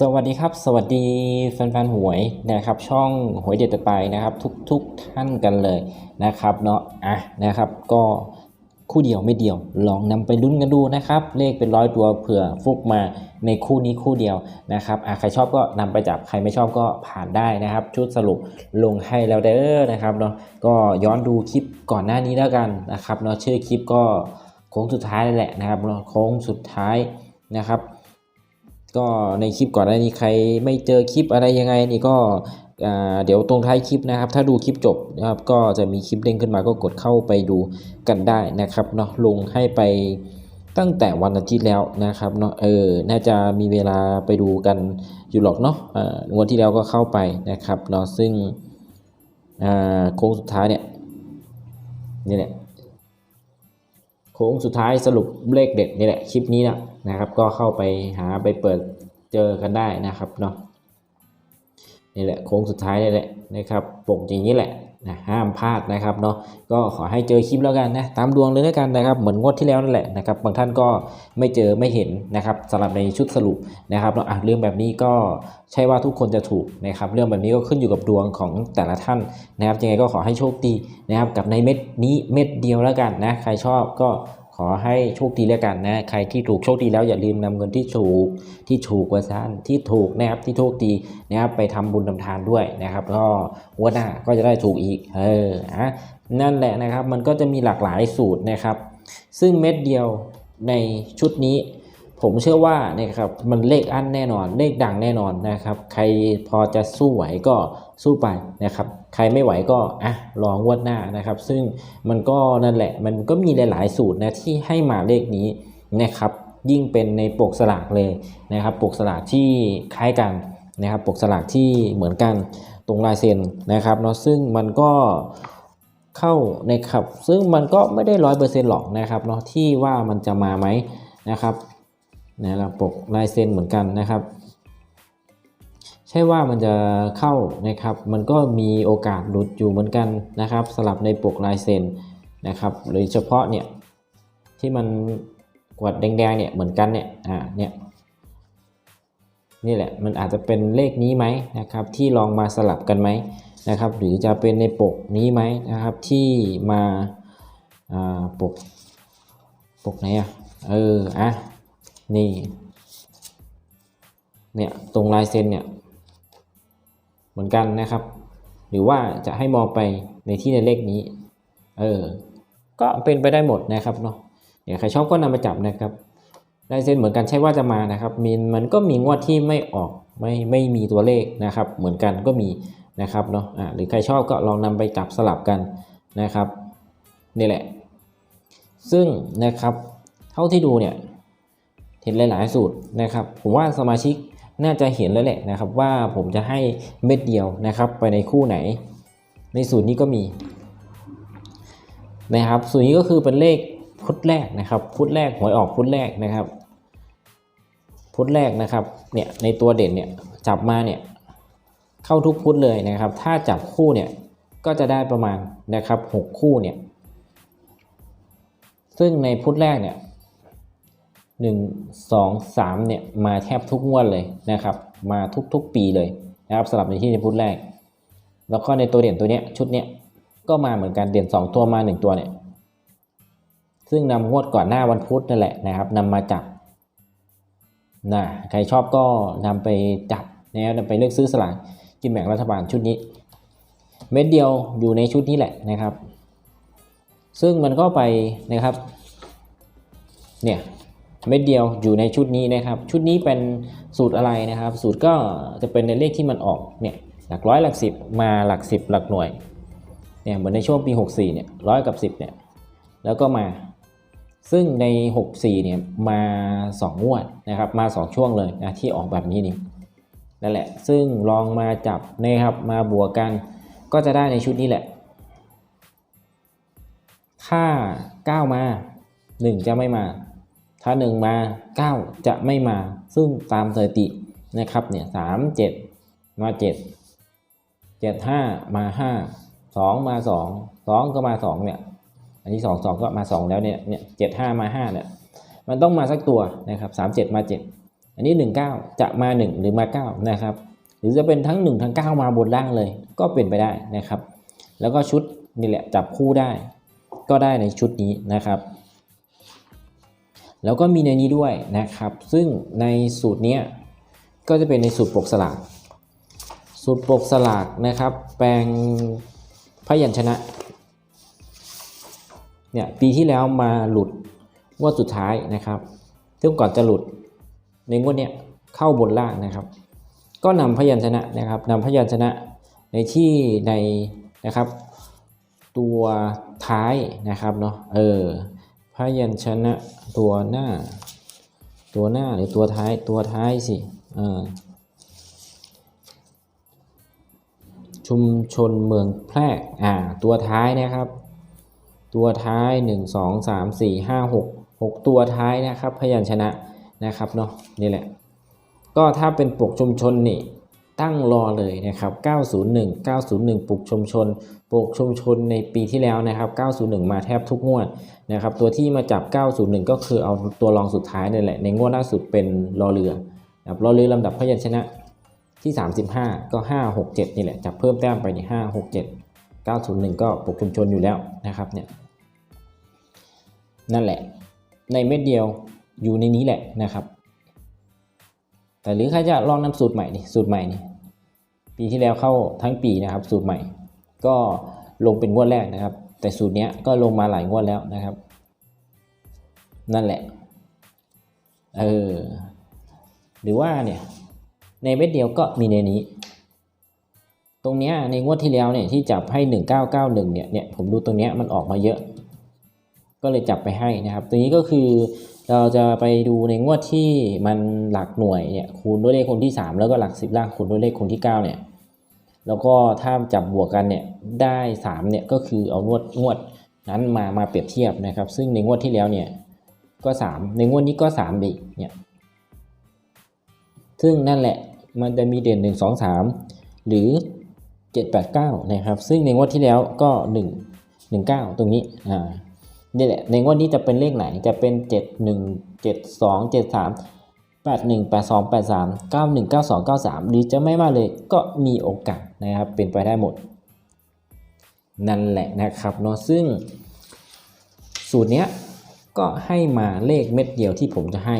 สวัสดีครับ สวัสดีแฟนๆหวยนะครับ ช่องหวยเด็ดต่อไปนะครับ ทุกทุกท่านกันเลยนะครับเนาะอะนะครับ ก็คู่เดียวไม่เดียว ลองนำไปลุ้นกันดูนะครับ เลขเป็นร้อยตัวเผื่อฟุกมาในคู่นี้คู่เดียวนะครับอะใครชอบก็นำไปจับใครไม่ชอบก็ผ่านได้นะครับ ชุดสรุปลงให้แล้วเด้อนะครับเนาะก็ย้อนดูคลิปก่อนหน้านี้แล้วกันนะครับเนาะชื่อคลิปก็โค้งสุดท้ายแล้วแหละนะครับเนาะโค้งสุดท้ายนะครับ ก็ในคลิปก่อนหน้านี้ใครไม่เจอคลิปอะไรยังไงนี่ก็เดี๋ยวตรงท้ายคลิปนะครับ ถ้าดูคลิปจบนะครับก็จะมีคลิปเด้งขึ้นมาก็กดเข้าไปดูกันได้นะครับเนาะลงให้ไปตั้งแต่วันอาทิตย์แล้วนะครับเนาะเออน่าจะมีเวลาไปดูกันอยู่หรอกเนาะเอ่องวดที่แล้วก็เข้าไปนะครับเนาะซึ่งโค้งสุดท้ายเนี่ยนี่แหละโค้งสุดท้ายสรุปเลขเด็ดนี่แหละคลิปนี้นะ นะครับ ก็เข้าไปหาไปเปิดเจอกันได้นะครับเนาะนี่แหละโค้งสุดท้ายนี่แหละนะครับปกอย่างนี้แหละนะห้ามพลาดนะครับเนาะก็ขอให้เจอคลิปแล้วกันนะตามดวงเลยแล้วกันนะครับเหมือนงวดที่แล้วนั่นแหละนะครับบางท่านก็ไม่เจอไม่เห็นนะครับสำหรับในชุดสรุปนะครับเนาะอะเรื่องแบบนี้ก็ใช่ว่าทุกคนจะถูกนะครับเรื่องแบบนี้ก็ขึ้นอยู่กับดวงของแต่ละท่านนะครับยังไงก็ขอให้โชคดีนะครับกับในเม็ดนี้เม็ดเดียวแล้วกันนะใครชอบก็ ขอให้โชคดีแล้วกันนะ ใครที่ถูกโชคดีแล้วอย่าลืมนำเงินที่ถูกที่ถูกว่าท่านที่ถูกนะครับที่โชคดีนะครับไปทำบุญทำทานด้วยนะครับ ก็วันหน้าก็จะได้ถูกอีกเอออะนั่นแหละนะครับมันก็จะมีหลากหลายสูตรนะครับ ซึ่งเม็ดเดียวในชุดนี้ผมเชื่อว่านะครับมันเลขอันแน่นอนเลขดังแน่นอนนะครับ ใครพอจะสู้ไหวก็สู้ไปนะครับ ใครไม่ไหวก็อะรองวดหน้านะครับ ซึ่งมันก็นั่นแหละมันก็มีหลาย ๆ สูตรนะที่ให้มาเลขนี้นะครับ ยิ่งเป็นในปกสลากเลยนะครับ ปกสลากที่คล้ายกันนะครับ ปกสลากที่เหมือนกันตรงลายเซ็นนะครับเนาะซึ่งมันก็เข้านะครับ ซึ่งมันก็ไม่ได้ร้อยเปอร์เซ็นต์หรอกนะครับเนาะที่ว่ามันจะมาไหมนะครับนะครับปกลายเซ็นเหมือนกันนะครับ ใช่ว่ามันจะเข้านะครับ มันก็มีโอกาสหลุดอยู่เหมือนกันนะครับ สลับในปกลายเซ็นนะครับโดยเฉพาะเนี่ยที่มันกวดแดงๆเนี่ยเหมือนกันเนี่ยอ่าเนี่ยนี่แหละมันอาจจะเป็นเลขนี้ไหมนะครับ ที่ลองมาสลับกันไหมนะครับ หรือจะเป็นในปกนี้ไหมนะครับ ที่มาอ่าปกปกไหนอะเอออะนี่เนี่ยตรงลายเซ็นเนี่ย เหมือนกันนะครับ หรือว่าจะให้มองไปในที่ในเลขนี้ เออ ก็เป็นไปได้หมดนะครับเนาะเดี๋ยวใครชอบก็นำมาจับนะครับลายเซ็นเหมือนกันใช่ว่าจะมานะครับมีมันก็มีงวดที่ไม่ออกไม่ไม่มีตัวเลขนะครับ เหมือนกันก็มีนะครับเนาะอ่าหรือใครชอบก็ลองนำไปจับสลับกันนะครับนี่แหละ ซึ่งนะครับเท่าที่ดูเนี่ยเห็นหลาย ๆ สูตรนะครับ ผมว่าสมาชิก น่าจะเห็นแล้วแหละนะครับว่าผมจะให้เม็ดเดียวนะครับไปในคู่ไหน ในสูตรนี้ก็มีนะครับสูตรนี้ก็คือเป็นเลขพุธแรกนะครับ พุธแรกหวยออกพุธแรกนะครับ พุธแรกนะครับเนี่ยในตัวเด่นเนี่ยจับมาเนี่ยเข้าทุกพุธเลยนะครับ ถ้าจับคู่เนี่ยก็จะได้ประมาณนะครับหกคู่เนี่ยซึ่งในพุธแรกเนี่ย หนึ่งสองสามเนี่ยมาแทบทุกงวดเลยนะครับ มาทุกๆปีเลยนะครับสำหรับในที่ในพุธแรก แล้วก็ในตัวเด่นตัวเนี้ยชุดเนี้ยก็มาเหมือนกันเด่นสองตัวมาหนึ่งตัวเนี่ยซึ่งนำงวดก่อนหน้าวันพุธนั่นแหละนะครับนำมาจับนะใครชอบก็นำไปจับนะครับนำไปเลือกซื้อสลากกินแบ่งรัฐบาลชุดนี้ เม็ดเดียวอยู่ในชุดนี้แหละนะครับ ซึ่งมันก็ไปนะครับเนี่ย เม็ดเดียวอยู่ในชุดนี้นะครับ ชุดนี้เป็นสูตรอะไรนะครับ สูตรก็จะเป็นในเลขที่มันออกเนี่ยหลักร้อยหลักสิบมาหลักสิบหลักหน่วยเนี่ยเหมือนในช่วงปี 64เนี่ยร้อยกับ10เนี่ยแล้วก็มา ซึ่งใน 64เนี่ยมา 2 งวดนะครับมา 2 ช่วงเลยนะที่ออกแบบนี้นี่นั่นแหละ ซึ่งลองมาจับนะครับมาบวกกันก็จะได้ในชุดนี้แหละ ถ้า 9 มา 1 จะไม่มา ถ้า 1 มา 9 จะไม่มา ซึ่งตามสถิตินะครับเนี่ย3 7มา7 7 5มา5 2มา2 2ก็มา2เนี่ยอันนี้2 2ก็มา2แล้วเนี่ยเนี่ย7 5มา5เนี่ยมันต้องมาสักตัวนะครับ3 7มา7อันนี้19จะมา1หรือมา9นะครับหรือจะเป็นทั้ง1ทั้ง9มาบนล่างเลยก็เป็นไปได้นะครับ แล้วก็ชุดนี่แหละจับคู่ได้ ก็ได้ในชุดนี้นะครับ แล้วก็มีในนี้ด้วยนะครับ ซึ่งในสูตรนี้ก็จะเป็นในสูตรปกสลาก สูตรปกสลากนะครับ แปลงพยัญชนะเนี่ยปีที่แล้วมาหลุดงวดสุดท้ายนะครับ ซึ่งก่อนจะหลุดในงวดเนี้ยเข้าบนล่างนะครับ ก็นำพยัญชนะนะครับนำพยัญชนะในที่ในนะครับ ตัวท้ายนะครับเนาะเออ พยัญชนะตัวหน้า ตัวหน้าหรือตัวท้ายตัวท้ายสิชุมชนเมืองแพร่อ่าตัวท้ายนะครับ ตัวท้าย 1 2 3 4 5 6 6 ตัวท้ายนะครับ พยัญชนะนะครับเนาะนี่แหละ ก็ถ้าเป็นปกชุมชนนี่ ตั้งรอเลยนะครับ 901 901 ปลุกชุมชน ปลุกชุมชนในปีที่แล้วนะครับ 901 มาแทบทุกงวดนะครับ ตัวที่มาจับ 901 ก็คือเอาตัวรองสุดท้ายนี่แหละ ในงวดล่าสุดเป็นรอเรือนะครับรอเรือลำดับพยัญชนะที่ 35 ก็ 5 6 7 นี่แหละ จับเพิ่มแต้มไปใน5 6 7 901 ก็ปลุกชุมชนอยู่แล้วนะครับเนี่ย นั่นแหละ ในเม็ดเดียวอยู่ในนี้แหละนะครับ แต่หรือใครจะลองนำสูตรใหม่ดิสูตรใหม่นี่ปีที่แล้วเข้าทั้งปีนะครับ สูตรใหม่ ก็ลงเป็นงวดแรกนะครับ แต่สูตรเนี้ยก็ลงมาหลายงวดแล้วนะครับ นั่นแหละเออหรือว่าเนี่ยในเม็ดเดียวก็มีในนี้ ตรงเนี้ยในงวดที่แล้วเนี่ยที่จับให้ 1991เนี่ยเนี่ยผมดูตรงเนี้ยมันออกมาเยอะ ก็เลยจับไปให้นะครับ ตัวนี้ก็คือ เราจะไปดูในงวดที่มันหลักหน่วยเนี่ยคูณด้วยเลขคนที่ 3 แล้วก็หลัก 10 ล่างคูณด้วยเลขคนที่ 9 เนี่ยแล้วก็ถ้าจับบวกกันเนี่ยได้3เนี่ยก็คือเอางวดงวดนั้นมามาเปรียบเทียบนะครับ ซึ่งในงวดที่แล้วเนี่ยก็ 3 ในงวดนี้ก็3อีกเนี่ยซึ่งนั่นแหละมันจะมีเด่น 1 2 3 หรือ 7 8 9 นะครับ ซึ่งในงวดที่แล้วก็ 1 1 9 ตรงนี้อ่า นี่แหละ ในงวดนี้จะเป็นเลขไหนจะเป็น 7 1 7 2 7 3 8 1 8 2 8 3 9 1 9 2 9 3 หรือจะไม่มาเลยก็มีโอกาสนะครับเป็นไปได้หมด นั่นแหละนะครับเนาะซึ่ง สูตรเนี้ยก็ให้มาเลขเม็ดเดียวที่ผมจะให้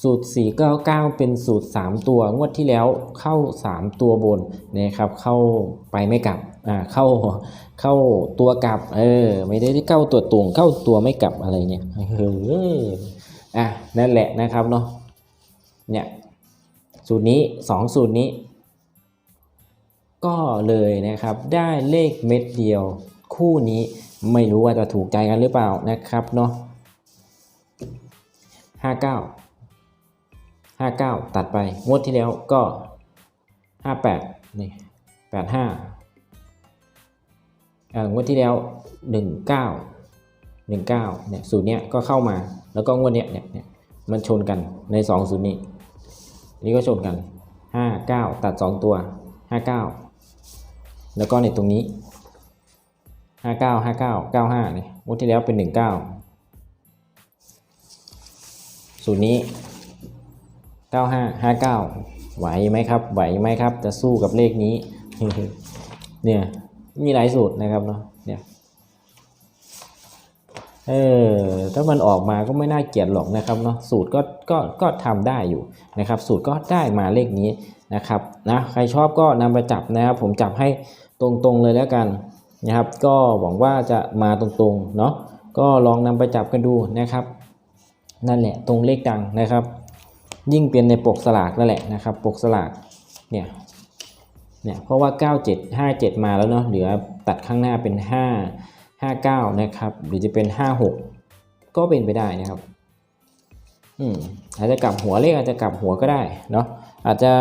สูตร 499 เป็นสูตร 3 ตัวงวดที่แล้วเข้า 3 ตัวบนนะครับเข้าไปไม่กลับ อ่าเข้าเข้าตัวกลับ เออ ไม่ได้เข้าตัวตรงเข้าตัวไม่กลับอะไรเนี่ยเอออะนั่นแหละนะครับเนาะเนี่ยสูตรนี้2สูตรนี้ ก็เลยนะครับได้เลขเม็ดเดียวคู่นี้ไม่รู้ว่าจะถูกใจกันหรือเปล่านะครับเนาะ59 59ตัดไป งวดที่แล้วก็58นี่85อ่า งวดที่แล้ว 19 19เนี่ยสูตรเนี้ยก็เข้ามาแล้วก็งวดเนี้ยเนี่ยเนี่ยมันชนกันใน 2 สูตรนี้นนี้ก็ชนกัน 59 ตัด 2 ตัว 59 แล้วก็ในตรงนี้ 59 59 95เนี่ยงวดที่แล้วเป็น 19 สูตรนี้ 95 59 ไหวไหมครับ ไหวไหมครับ จะสู้กับเลขนี้เนี่ย มีหลายสูตรนะครับเนาะเนี่ยเออถ้ามันออกมาก็ไม่น่าเกลียดหรอกนะครับเนาะสูตรก็ก็ก็ทำได้อยู่นะครับ สูตรก็ได้มาเลขนี้นะครับนะใครชอบก็นำไปจับนะครับ ผมจับให้ตรงๆเลยแล้วกันนะครับ ก็หวังว่าจะมาตรงๆเนาะก็ลองนำไปจับกันดูนะครับ นั่นแหละตรงเลขดังนะครับ ยิ่งเป็นในปกสลากนั่นแหละนะครับ ปกสลากเนี่ย เนี่ยเพราะว่า 97 57 มาแล้วเนาะเหลือตัดข้างหน้าเป็น 5 59 นะครับหรือจะเป็น 56 ก็เป็นไปได้นะครับอืมอาจจะกลับหัวเลขอาจจะกลับหัวก็ได้เนาะอาจจะ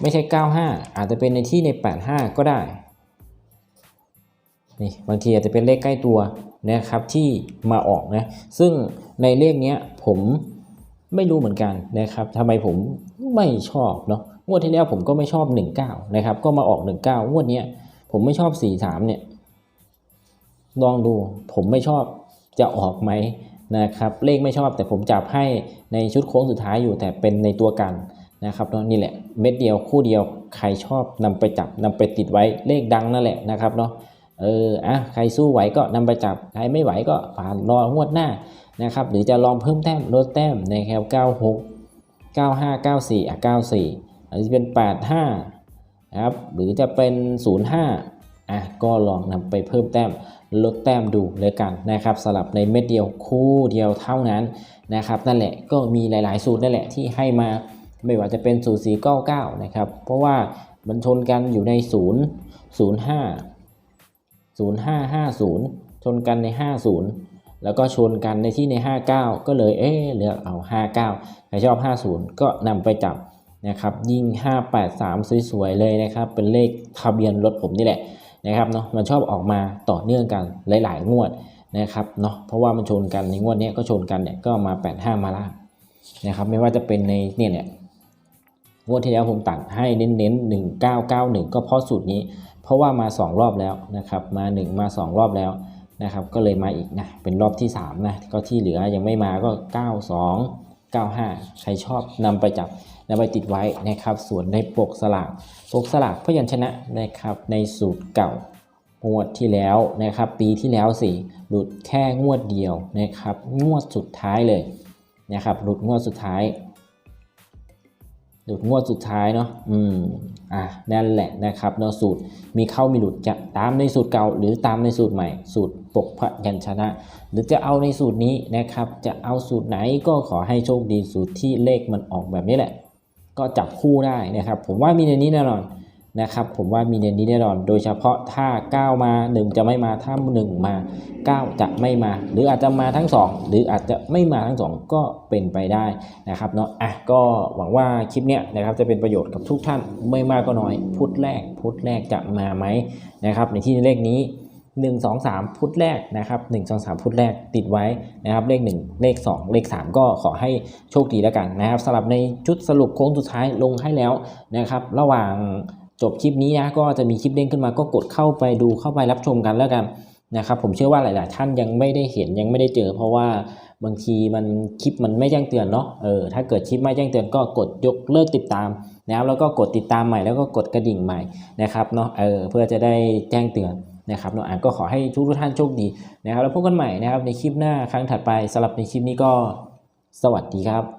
ไม่ใช่ 95 อาจจะเป็นในที่ใน 85 ก็ได้นี่บางทีอาจจะเป็นเลขใกล้ตัวนะครับที่มาออกนะซึ่งในเลขเนี้ยผมไม่รู้เหมือนกันนะครับทำไมผมไม่ชอบเนาะ งวดที่แล้วผมก็ไม่ชอบ 19 นะครับ ก็มาออก 19 งวดเนี้ยผมไม่ชอบ 43 เนี่ย ลองดู ผมไม่ชอบจะออกไหมนะครับ เลขไม่ชอบแต่ผมจับให้ในชุดโค้งสุดท้ายอยู่แต่เป็นในตัวกันนะครับเนาะนี่แหละเม็ดเดียวคู่เดียวใครชอบนำไปจับนำไปติดไว้เลขดังนั่นแหละนะครับเนาะเอออะใครสู้ไหวก็นำไปจับใครไม่ไหวก็ผ่านรองวดหน้านะครับหรือจะลองเพิ่มแต้มลดแต้มนะครับ96 95 94อะ94 อันนี้เป็น 85นะครับหรือจะเป็น 05อะก็ลองนำไปเพิ่มแต้มลดแต้มดูเลยกันนะครับสลับในเม็ดเดียวคู่เดียวเท่านั้นนะครับนั่นแหละก็มีหลาย ๆ สูตรนั่นแหละที่ให้มาไม่ว่าจะเป็นสูตร4 9 9นะครับเพราะว่ามันชนกันอยู่ใน 0 0 5 0 5 5 0 ชนกันใน 50 แล้วก็ชนกันในที่ใน 59 ก็เลยเอ๊เลือกเอา 59 ใครชอบ 50 ก็นำไปจับ นะครับยิ่ง 583 สวยๆเลยนะครับ เป็นเลขทะเบียนรถผมนี่แหละนะครับเนาะมันชอบออกมาต่อเนื่องกันหลายๆ งวดนะครับเนาะเพราะว่ามันชนกันในงวดนี้ก็ชนกันเนี่ยก็มา 85 มาล่างนะครับไม่ว่าจะเป็นในเนี่ยเนี่ยงวดที่แล้วผมตัดให้เน้นๆ 1991 ก็เพราะสูตรนี้ เพราะว่ามา 2 รอบแล้วนะครับมา 1 มา 2 รอบแล้วนะครับก็เลยมาอีกนะเป็นรอบที่3นะก็ที่เหลือยังไม่มาก็ 92 95 ใครชอบนำไปจับนำไปติดไว้นะครับ ส่วนในปกสลากปกสลากพยัญชนะนะครับในสูตรเก่างวดที่แล้วนะครับปีที่แล้วสิหลุดแค่งวดเดียวนะครับงวดสุดท้ายเลยนะครับหลุดงวดสุดท้าย หลุดงวดสุดท้ายเนาะ อืม อะ นั่นแหละนะครับเนาะสูตร มีเข้ามีหลุดจะตามในสูตรเก่า หรือตามในสูตรใหม่ สูตรปกพยัญชนะ หรือจะเอาในสูตรนี้นะครับ จะเอาสูตรไหนก็ขอให้โชคดีสูตรที่เลขมันออกแบบนี้แหละ ก็จับคู่ได้นะครับ ผมว่ามีในนี้แน่นอน นะครับผมว่ามีในนี้แน่นอน โดยเฉพาะถ้า 9 มา 1 จะไม่มาถ้า 1 มา 9 จะไม่มา หรืออาจจะมาทั้ง 2 หรืออาจจะไม่มาทั้ง 2 ก็เป็นไปได้นะครับเนาะอะก็หวังว่าคลิปเนี้ยนะครับจะเป็นประโยชน์กับทุกท่านไม่มากก็น้อย พุทธแรก พุทธแรกจะมาไหมนะครับในที่เลขนี้1 2 3 พุทธแรกนะครับ1 2 3 พุทธแรกติดไว้นะครับเลข 1 เลข 2 เลข 3 ก็ขอให้โชคดีแล้วกันนะครับสำหรับในชุดสรุปโค้งสุดท้ายลงให้แล้วนะครับระหว่าง จบคลิปนี้นะก็จะมีคลิปเด้งขึ้นมาก็กดเข้าไปดูเข้าไปรับชมกันแล้วกันนะครับผมเชื่อว่าหลาย ๆ ท่านยังไม่ได้เห็นยังไม่ได้เจอ เพราะว่าบางทีมันคลิปมันไม่แจ้งเตือนเนาะเออถ้าเกิดคลิปไม่แจ้งเตือนก็กดยกเลิกติดตามนะครับแล้วก็กดติดตามใหม่แล้วก็กดกระดิ่งใหม่นะครับเนาะเออเพื่อจะได้แจ้งเตือนนะครับเนาะอะก็ขอให้ทุกท่านโชคดีนะครับแล้วพบกันใหม่นะครับในคลิปหน้าครั้งถัดไปสำหรับในคลิปนี้ก็สวัสดีครับ